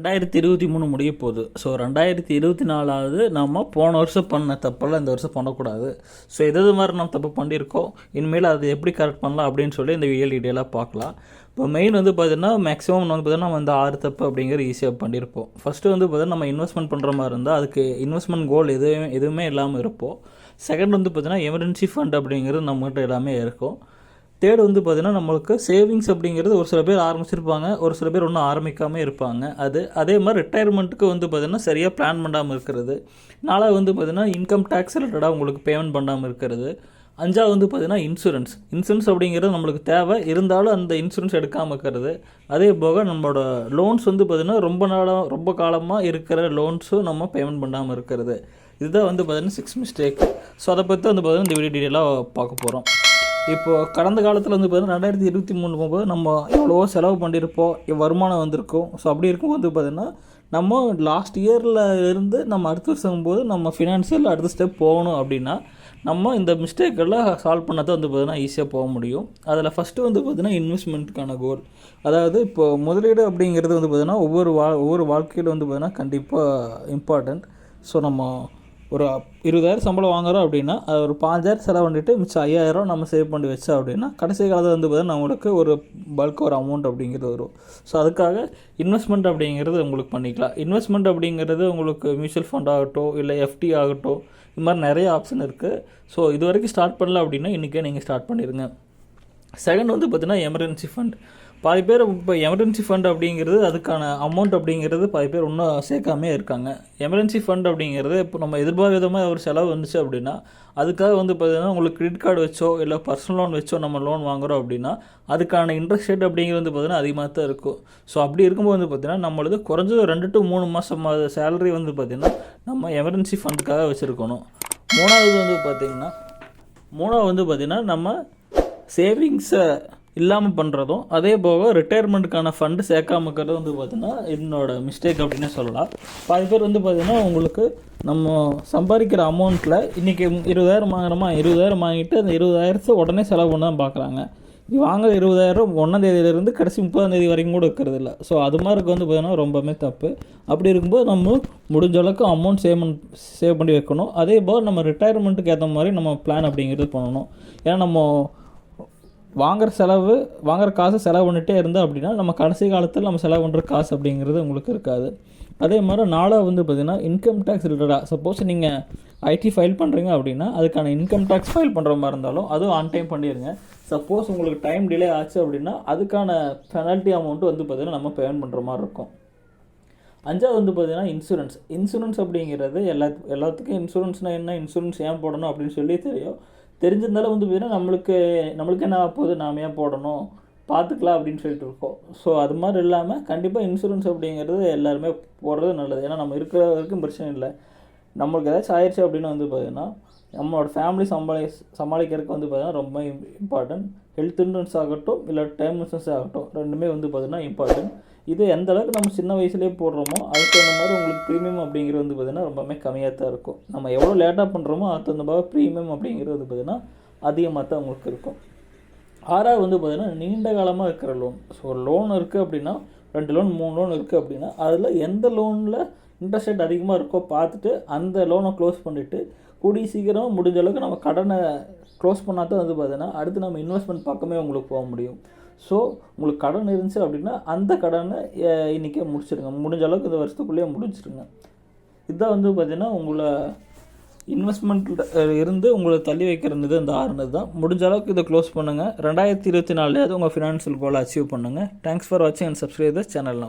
ரெண்டாயிரத்தி இருபத்தி மூணு முடிய போகுது. ஸோ ரெண்டாயிரத்தி இருபத்தி நாலாவது நம்ம போன வருஷம் பண்ண தப்பெல்லாம் இந்த வருஷம் பண்ணக்கூடாது. ஸோ எது மாதிரி நம்ம தப்பு பண்ணியிருக்கோம் இனிமேல் அது எப்படி கரெக்ட் பண்ணலாம் அப்படின்னு சொல்லி இந்த வியல் டீட்டெயிலாக பார்க்கலாம். இப்போ மெயின் வந்து பார்த்தீங்கன்னா மேக்ஸிமம் வந்து பார்த்திங்கன்னா நம்ம இந்த ஆறு தப்பு அப்படிங்கிற ஈஸியாக பண்ணியிருப்போம். ஃபஸ்ட்டு வந்து பார்த்தீங்கன்னா நம்ம இன்வெஸ்ட்மெண்ட் பண்ணுற மாதிரி இருந்தால் அதுக்கு இன்வெஸ்ட்மெண்ட் கோல் எதுவுமே எதுவுமே இல்லாமல் இருப்போம். செகண்ட் வந்து பார்த்திங்கன்னா எமர்ஜென்சி ஃபண்ட் அப்படிங்கிறது நம்மகிட்ட எல்லாமே இருக்கும். தேர்ட் வந்து பார்த்தீங்கன்னா நம்மளுக்கு சேவிங்ஸ் அப்படிங்கிறது ஒரு சில பேர் ஆரம்பிச்சிருப்பாங்க ஒரு சில பேர் ஒன்றும் ஆரம்பிக்காமல் இருப்பாங்க. அது அதே மாதிரி ரிட்டையர்மெண்ட்டுக்கு வந்து பார்த்தீங்கன்னா சரியாக பிளான் பண்ணாமல் இருக்கிறது. நாலாவது வந்து பார்த்தீங்கன்னா இன்கம் டேக்ஸ் ரிலேட்டடாக உங்களுக்கு பேமெண்ட் பண்ணாமல் இருக்கிறது. அஞ்சாவது வந்து பார்த்தீங்கன்னா இன்சூரன்ஸ் இன்சூரன்ஸ் அப்படிங்கிறது நம்மளுக்கு தேவை. இருந்தாலும் அந்த இன்சூரன்ஸ் எடுக்காமல் இருக்கிறது. அதே போக நம்மளோட லோன்ஸ் வந்து பார்த்திங்கன்னா ரொம்ப நாளாக ரொம்ப காலமாக இருக்கிற லோன்ஸும் நம்ம பேமெண்ட் பண்ணாமல் இருக்கிறது. இதுதான் வந்து பார்த்தீங்கன்னா சிக்ஸ் மிஸ்டேக் ஸோ அதை பற்றி வந்து பார்த்திங்கன்னா இந்த வீடியோ டீட்டெயிலாக பார்க்க போகிறோம் இப்போ கடந்த காலத்தில் வந்து பார்த்தீங்கன்னா ரெண்டாயிரத்தி இருபத்தி மூணு போகும்போது நம்ம எவ்வளவோ செலவு பண்ணியிருப்போம் வருமானம் வந்திருக்கும். ஸோ அப்படி இருக்கும்போது பார்த்தீங்கன்னா நம்ம லாஸ்ட் இயரில் இருந்து நம்ம அடுத்த வருஷம் போது நம்ம ஃபினான்ஷியல் அடுத்த ஸ்டெப் போகணும் அப்படின்னா நம்ம இந்த மிஸ்டேக்கெல்லாம் சால்வ் பண்ணதான் வந்து பார்த்தீங்கன்னா ஈஸியாக போக முடியும். அதில் ஃபஸ்ட்டு வந்து பார்த்தீங்கன்னா இன்வெஸ்ட்மெண்ட்டுக்கான கோல் அதாவது இப்போ முதலீடு அப்படிங்கிறது வந்து பார்த்தீங்கன்னா ஒவ்வொரு வா ஒவ்வொரு வாழ்க்கையில் வந்து பார்த்தீங்கன்னா கண்டிப்பாக இம்பார்ட்டண்ட் ஸோ நம்ம ஒரு இருபதாயிரம் சம்பளம் வாங்குறோம் அப்படின்னா அது ஒரு பாஞ்சாயிரம் செலவு பண்ணிட்டு மிச்சம் ஐயாயிரம் நம்ம சேவ் பண்ணி வச்சோம் அப்படின்னா கடைசி காலத்தில் வந்து பார்த்தீங்கன்னா நம்மளுக்கு ஒரு பல்க் ஒரு அமௌண்ட் அப்படிங்கிறது வரும். ஸோ அதுக்காக இன்வெஸ்ட்மெண்ட் அப்படிங்கிறது உங்களுக்கு பண்ணிக்கலாம். இன்வெஸ்ட்மெண்ட் அப்படிங்கிறது உங்களுக்கு மியூச்சுவல் ஃபண்ட் ஆகட்டும் இல்லை எஃப்டி ஆகட்டும் இது மாதிரி நிறைய ஆப்ஷன் இருக்குது ஸோ இது வரைக்கும் ஸ்டார்ட் பண்ணல அப்படின்னா இன்றைக்கே நீங்கள் ஸ்டார்ட் பண்ணிடுங்க செகண்ட் வந்து பார்த்தீங்கன்னா எமர்ஜென்சி ஃபண்ட் பாதி பேர் இப்போ எமர்ஜென்சி ஃபண்ட் அப்படிங்கிறது அதுக்கான அமௌண்ட் அப்படிங்கிறது பாதி பேர் இன்னும் சேர்க்காமே இருக்காங்க. எமர்ஜென்சி ஃபண்ட் அப்படிங்கிறது இப்போ நம்ம எதிர்பார்க்காதமாக ஒரு செலவு வந்துச்சு அப்படின்னா அதுக்காக வந்து பார்த்தீங்கன்னா உங்களுக்கு கிரெடிட் கார்டு வச்சோ இல்லை பர்சனல் லோன் வச்சோ நம்ம லோன் வாங்குறோம் அப்படின்னா அதுக்கான இன்ட்ரெஸ்ட் ரேட் அப்படிங்கிறது வந்து பார்த்திங்கன்னா அதிகமாக தான் இருக்கும். ஸோ அப்படி இருக்கும்போது வந்து பார்த்தீங்கன்னா நம்மளது குறைஞ்சது ரெண்டு டு மூணு மாதம் சேலரி வந்து பார்த்திங்கன்னா நம்ம எமர்ஜென்சி ஃபண்டுக்காக வச்சுருக்கணும். மூணாவது வந்து பார்த்திங்கன்னா மூணாவது வந்து பார்த்திங்கன்னா நம்ம சேவிங்ஸை இல்லாமல் பண்ணுறதும் அதே போக ரிட்டையர்மெண்ட்டுக்கான ஃபண்டு சேர்க்காம இருக்கிறது வந்து பார்த்திங்கன்னா என்னோட மிஸ்டேக் அப்படின்னே சொல்லலாம். பாதி பேர் வந்து பார்த்திங்கன்னா உங்களுக்கு நம்ம சம்பாதிக்கிற அமௌண்ட்டில் இன்றைக்கி இருபதாயிரம் வாங்குறோமா? இருபதாயிரம் வாங்கிட்டு அந்த இருபதாயிரத்தை உடனே செலவு பண்ண தான் பார்க்குறாங்க இது வாங்குற இருபதாயிரம் ஒன்றாம் தேதியிலேருந்து கடைசி முப்பதாம் தேதி வரைக்கும் கூட இருக்கிறது இல்லை. ஸோ அது மாதிரி வந்து பார்த்தீங்கன்னா ரொம்பவுமே தப்பு. அப்படி இருக்கும்போது நம்ம முடிஞ்ச அளவுக்கு அமௌண்ட் சேவ் பண்ண சேவ் பண்ணி வைக்கணும். அதே போல் நம்ம ரிட்டையர்மெண்ட்டுக்கு ஏற்ற மாதிரி நம்ம பிளான் அப்படிங்கிறது பண்ணணும். ஏன்னா நம்ம வாங்குற செலவு வாங்குற காசை செலவு பண்ணிட்டே இருந்தோம் அப்படின்னா நம்ம கடைசி காலத்தில் நம்ம செலவு பண்ணுற காசு அப்படிங்கிறது உங்களுக்கு இருக்காது. அதே மாதிரி நாளாக வந்து பார்த்திங்கன்னா இன்கம் டேக்ஸ் ரிலேட்டடாக சப்போஸ் நீங்கள் ஐடி ஃபைல் பண்ணுறீங்க அப்படின்னா அதுக்கான இன்கம் டேக்ஸ் ஃபைல் பண்ணுற மாதிரி இருந்தாலும் அதுவும் ஆன் டைம் பண்ணிடுங்க. சப்போஸ் உங்களுக்கு டைம் டிலே ஆச்சு அப்படின்னா அதுக்கான பெனால்ட்டி அமௌண்ட்டு வந்து பார்த்திங்கன்னா நம்ம பேமெண்ட் பண்ணுற மாதிரி இருக்கும். அஞ்சாவது வந்து பார்த்தீங்கன்னா இன்சூரன்ஸ் இன்சூரன்ஸ் அப்படிங்கிறது எல்லா எல்லாத்துக்கும் இன்சூரன்ஸ்னால் என்ன? இன்சூரன்ஸ் ஏன் போடணும் அப்படின்னு சொல்லி தெரியும். தெரிஞ்சிருந்தாலும் வந்து பார்த்தீங்கன்னா நம்மளுக்கு நம்மளுக்கு என்ன போகுது? நாம ஏன் போடணும்? பார்த்துக்கலாம் அப்படின்னு சொல்லிட்டு இருக்கோம். ஸோ அது மாதிரி இல்லாமல் கண்டிப்பாக இன்சூரன்ஸ் அப்படிங்கிறது எல்லாருமே போடுறது நல்லது. ஏன்னா நம்ம இருக்கிற வரைக்கும் பிரச்சனை இல்லை. நம்மளுக்கு ஏதாச்சும் ஆயிடுச்சு அப்படின்னு வந்து பார்த்தீங்கன்னா நம்மளோட ஃபேமிலி சமாளி சமாளிக்கிறதுக்கு வந்து பார்த்தீங்கன்னா ரொம்ப இம்பார்ட்டன்ட் ஹெல்த் இன்சூரன்ஸ் ஆகட்டும் இல்லை டைம் இன்சூரன்ஸ் ஆகட்டும் ரெண்டுமே வந்து பார்த்தீங்கன்னா இம்பார்ட்டன்ட் இது எந்த அளவுக்கு நம்ம சின்ன வயசுலேயே போடுறோமோ அதுக்கு தகுந்த மாதிரி உங்களுக்கு ப்ரீமியம் அப்படிங்கிறது வந்து பார்த்திங்கன்னா ரொம்பவே கம்மியாக தான் இருக்கும். நம்ம எவ்வளோ லேட்டாக பண்ணுறோமோ அதுக்கு தகுந்த மாதிரி ப்ரீமியம் அப்படிங்கிறது வந்து பார்த்திங்கன்னா அதிகமாக தான் உங்களுக்கு இருக்கும். ஆறாவது வந்து பார்த்திங்கன்னா நீண்ட காலமாக இருக்கிற லோன் ஸோ ஒரு லோன் இருக்குது அப்படின்னா ரெண்டு லோன் மூணு லோன் இருக்குது அப்படின்னா அதில் எந்த லோனில் இன்ட்ரெஸ்ட் ரேட் அதிகமாக இருக்கோ பார்த்துட்டு அந்த லோனை க்ளோஸ் பண்ணிவிட்டு கூடிய சீக்கிரம் முடிஞ்ச அளவுக்கு நம்ம கடனை க்ளோஸ் பண்ணால் தான் வந்து பார்த்தீங்கன்னா அடுத்து நம்ம இன்வெஸ்ட்மெண்ட் பக்கமே உங்களுக்கு போக முடியும். ஸோ உங்களுக்கு கடன் இருந்துச்சு அப்படின்னா அந்த கடனை இன்றைக்கே இன்னைக்கே முடிச்சிடுங்க முடிஞ்ச அளவுக்கு இந்த வருஷத்துக்குள்ளேயே முடிச்சிடுங்க இதுதான் வந்து பார்த்தீங்கன்னா உங்களை இன்வெஸ்ட்மெண்ட்டில் இருந்து உங்களை தள்ளி வைக்கிறது இந்த ஆறுனது தான். முடிஞ்ச அளவுக்கு இதை க்ளோஸ் பண்ணுங்கள் ரெண்டாயிரத்தி இருபத்தி நாலுலேயாவது உங்கள் ஃபினான்ஷியல் கோலை அச்சீவ் பண்ணுங்கள் தேங்க்ஸ் ஃபார் வாட்சிங் அண்ட் சப்ஸ்கிரைப் த சேனல்